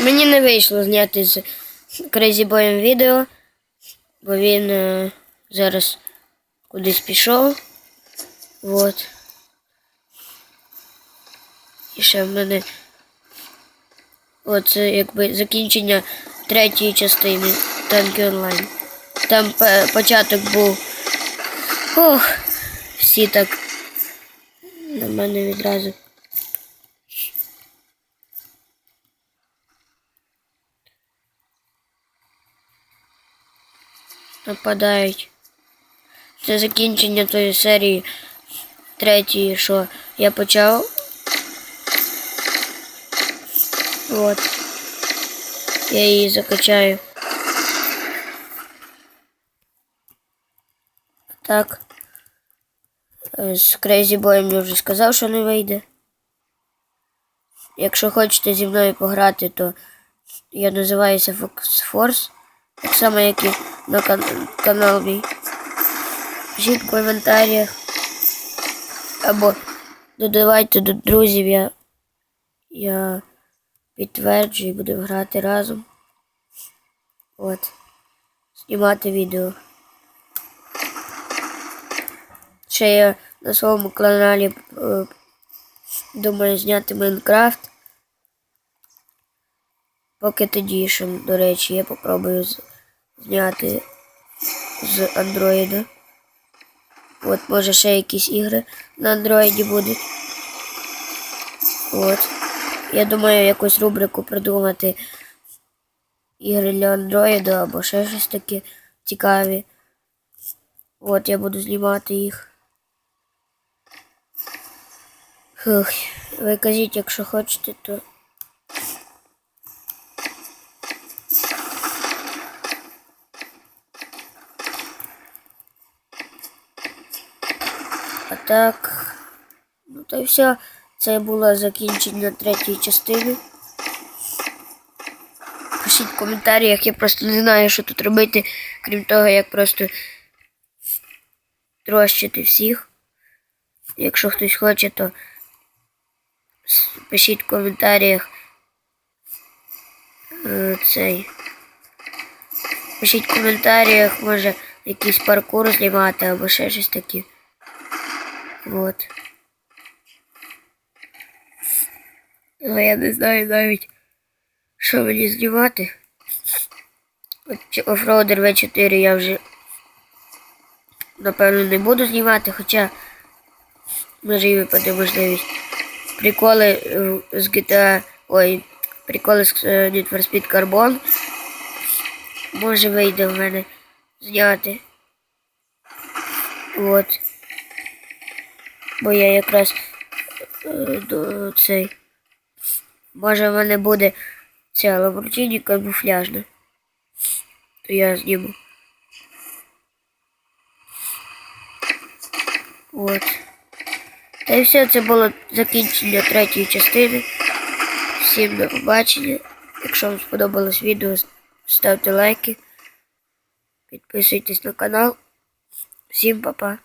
Мені не вийшло зняти з Crazy Boy відео, бо він е, зараз кудись пішов. Вот. І ще в мене. Оце якби закінчення третьої частини танки онлайн. Там пе- початок був. Ох, всі так на мене відразу. Нападають. Це закінчення тої серії третьої, що я почав. От. Я її закачаю. Так. З Crazy Boy я вже сказав, що не вийде. Якщо хочете зі мною пограти, то я називаюся Fox Force. Так само, як і на кан- канал мій. Пишіть в коментарях. Або додавайте до друзів, я, я підтверджую, будемо грати разом. От. Знімати відео. Ще я на своєму каналі е, думаю зняти Майнкрафт. Pocket Edition, до речі, я попробую зняти з Андроїда. От, може ще якісь ігри на Андроїді будуть. От. Я думаю, якусь рубрику придумати ігри для Андроїда або ще щось таке цікаві. От я буду знімати їх. Хух. Ви кажіть, якщо хочете, то. А так. Ну то й все. Це було закінчення третьої частини. Пишіть в коментарях, я просто не знаю, що тут робити, крім того, як просто трощити всіх. Якщо хтось хоче, то пишіть в коментарях е, цей. Пишіть в коментарях, може якийсь паркур знімати або ще щось таке. Вот. Ну, я не знаю навіть, що мені знімати. Офроудер V4 я вже напевно не буду знімати, хоча може і випаде можливість. Приколи е, з GTA. Ой, приколи з е, Need for Speed Carbon. Може вийде в мене зняти. От. Бо я якраз е, до цей. Може в мене буде ця Lamborghini камуфляжна. То я зніму. От. Та і все, це було закінчення третьої частини. Всім до побачення. Якщо вам сподобалось відео, ставте лайки. Підписуйтесь на канал. Всім па-па.